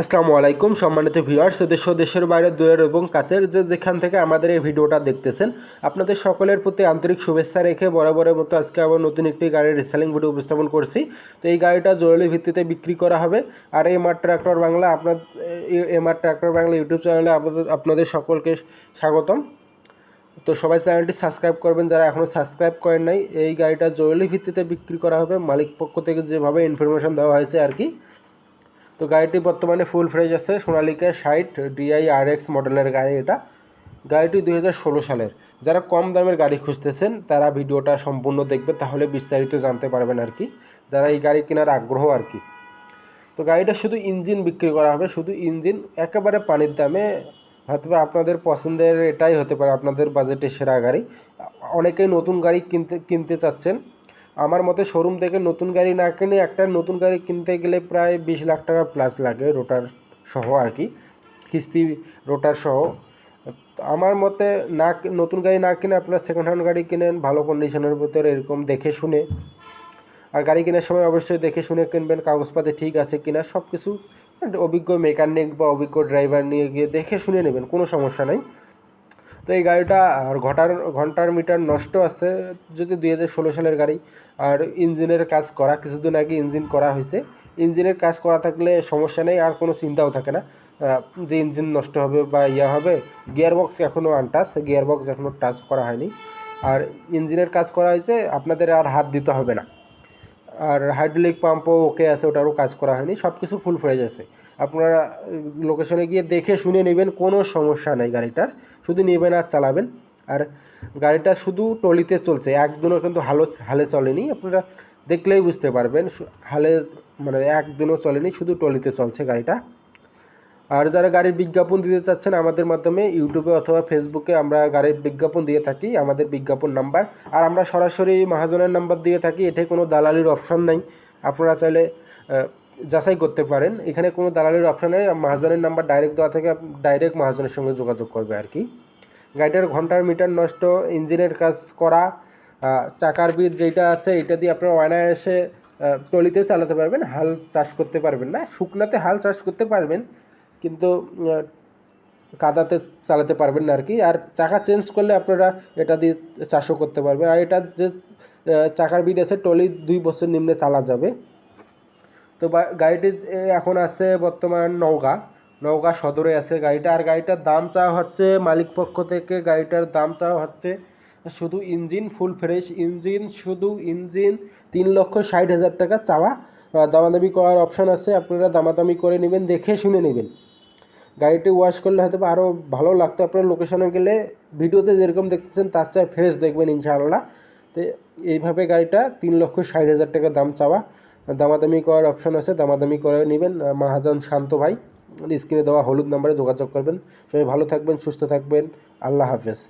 আসসালামু আলাইকুম সম্মানিত ভিউয়ার্স, দেশ দেশের বাইরে, দূরের এবং কাছের যে যেখান থেকে আমাদের এই ভিডিওটা দেখতেছেন, আপনাদের সকলের প্রতি আন্তরিক শুভেচ্ছা রেখে বরাবরের মতো আজকে আবার নতুন একটি গাড়ির রিসেলিং ভিডিও উপস্থাপন করছি। তো এই গাড়িটা জরুরি ভিত্তিতে বিক্রি করা হবে। আর এম আর ট্র্যাক্টর বাংলা আপনার M R tractor Bangla YouTube চ্যানেলে আপনাদের আপনাদের সকলকে স্বাগতম। তো সবাই চ্যানেলটি সাবস্ক্রাইব করবেন, যারা এখনও সাবস্ক্রাইব করেন নাই, এই গাড়িটা জরুরি ভিত্তিতে বিক্রি করা হবে। মালিক পক্ষ থেকে যেভাবে ইনফরমেশন দেওয়া হয়েছে আর কি। তো গাড়িটি বর্তমানে ফুল ফ্রেজ আছে। সোনালিকা ষাট ডিআই আর এক্স মডেলের গাড়ি এটা। গাড়িটি দুই হাজার ষোলো সালের। যারা কম দামের গাড়ি খুঁজতেছেন, তারা ভিডিওটা সম্পূর্ণ দেখবে, তাহলে বিস্তারিত জানতে পারবেন আর কি। যারা এই গাড়ি কেনার আগ্রহ আর কি। তো গাড়িটা শুধু ইঞ্জিন বিক্রি করা হবে, শুধু ইঞ্জিন একেবারে পানির দামে হয়তো আপনাদের পছন্দের এটাই হতে পারে, আপনাদের বাজেটে সেরা গাড়ি। অনেকেই নতুন গাড়ি কিনতে কিনতে চাচ্ছেন। আমার মতে শোরুম থেকে নতুন গাড়ি না কিনে একটা নতুন গাড়ি কিনতে গেলে প্রায় বিশ লাখ টাকা প্লাস লাগে রোটার সহ আর কি, কিস্তি রোটার সহ। আমার মতে না নতুন গাড়ি না কিনে আপনারা সেকেন্ড হ্যান্ড গাড়ি কিনেন, ভালো কন্ডিশনের ভিতরে এরকম দেখে শুনে। আর গাড়ি কেনার সময় অবশ্যই দেখে শুনে কিনবেন, কাগজপাতি ঠিক আছে কিনা সব কিছু অভিজ্ঞ মেকানিক বা অভিজ্ঞ ড্রাইভার নিয়ে গিয়ে দেখে শুনে নেবেন, কোনো সমস্যা নেই। তো এই গাড়িটা আর ঘটার, ঘণ্টার মিটার নষ্ট আছে যদি দুই হাজার ষোলো সালের গাড়ি। আর ইঞ্জিনের কাজ করা, কিছুদিন আগে ইঞ্জিন করা হয়েছে। ইঞ্জিনের কাজ করা থাকলে সমস্যা নেই, আর কোনো চিন্তাও থাকে না। যে ইঞ্জিন নষ্ট হবে বা ইয়া হবে গিয়ার বক্স এখনও আনটাচ গিয়ার বক্স এখনও টাচ করা হয়নি। আর ইঞ্জিনের কাজ করা হয়েছে, আপনাদের আর হাত দিতে হবে না। আর হাইড্রোলিক পাম্পও ওকে আছে, ওটারও কাজ করা হয়নি সব কিছু ফুল ফ্রেজ আছে। আপনারা লোকেশনে গিয়ে দেখে শুনে নেবেন, কোনো সমস্যা নেই গাড়িটার, শুধু নেবেন আর চালাবেন। আর গাড়িটা শুধু টলিতে চলছে, একদিনও কিন্তু হালো, হালে চলেনি, আপনারা দেখলেই বুঝতে পারবেন হালে মানে একদিনও চলেনি, শুধু টলিতে চলছে গাড়িটা। আর যারা গাড়ির বিজ্ঞাপন দিতে চাচ্ছেন আমাদের মাধ্যমে ইউটিউবে অথবা ফেসবুকে আমরা গাড়ির বিজ্ঞাপন দিয়ে থাকি, আমাদের বিজ্ঞাপন নাম্বার। আর আমরা সরাসরি মহাজনের নাম্বার দিয়ে থাকি এটাই কোনো দালালির অপশন নাই। আপনারা চাইলে যাচাই করতে পারেন। এখানে কোনো দালালির অপশন নেই। মহাজনের নাম্বার ডাইরেক্ট দেওয়া থেকে ডাইরেক্ট মহাজনের সঙ্গে যোগাযোগ করবে আর কি। গাড়িটার ঘণ্টার মিটার নষ্ট, ইঞ্জিনের কাজ করা চাকার বিট যেটা আছে, এটা দিয়ে আপনারা অনায়াসে টলিতে চালাতে পারবেন। হাল চাষ করতে পারবেন না। শুকনাতে হাল চাষ করতে পারবেন। কিন্তু কাদাতে চালাতে পারবেন না আর কি। আর চাকা চেঞ্জ করলে আপনারা এটা দিয়ে চাষও করতে পারবেন। আর এটা যে চাকার বিট আছে টলি দুই বছর নিম্নে চালা যাবে। তো গাড়িটি এখন আছে বর্তমান নওগাঁ। নওগাঁ সদরে আছে গাড়িটা। আর গাড়িটার দাম চাওয়া হচ্ছে, মালিক পক্ষ থেকে গাড়িটার দাম চাওয়া হচ্ছে শুধু ইঞ্জিন ফুল ফ্রেশ ইঞ্জিন, শুধু ইঞ্জিন তিন লক্ষ ষাট হাজার টাকা চাওয়া। দামাদামি করার অপশান আছে, আপনারা দামাদামি করে নেবেন, দেখে শুনে নেবেন। গাড়িটি ওয়াশ করলে হয়তো আরও ভালো লাগতো। আপনার লোকেশনে গেলে ভিডিওতে যেরকম দেখতেছেন, তার চেয়ে ফ্রেশ দেখবেন ইনশাআল্লাহ। তো এইভাবে গাড়িটা তিন লক্ষ ষাট হাজার টাকা দাম চাওয়া। দামাদামি করার অপশন আছে, দামাদামি করে নেবেন। মহাজন শান্ত ভাই স্ক্রিনে দেওয়া হলুদ নাম্বারে যোগাযোগ করবেন। সবাই ভালো থাকবেন, সুস্থ থাকবেন। আল্লাহ হাফেজ।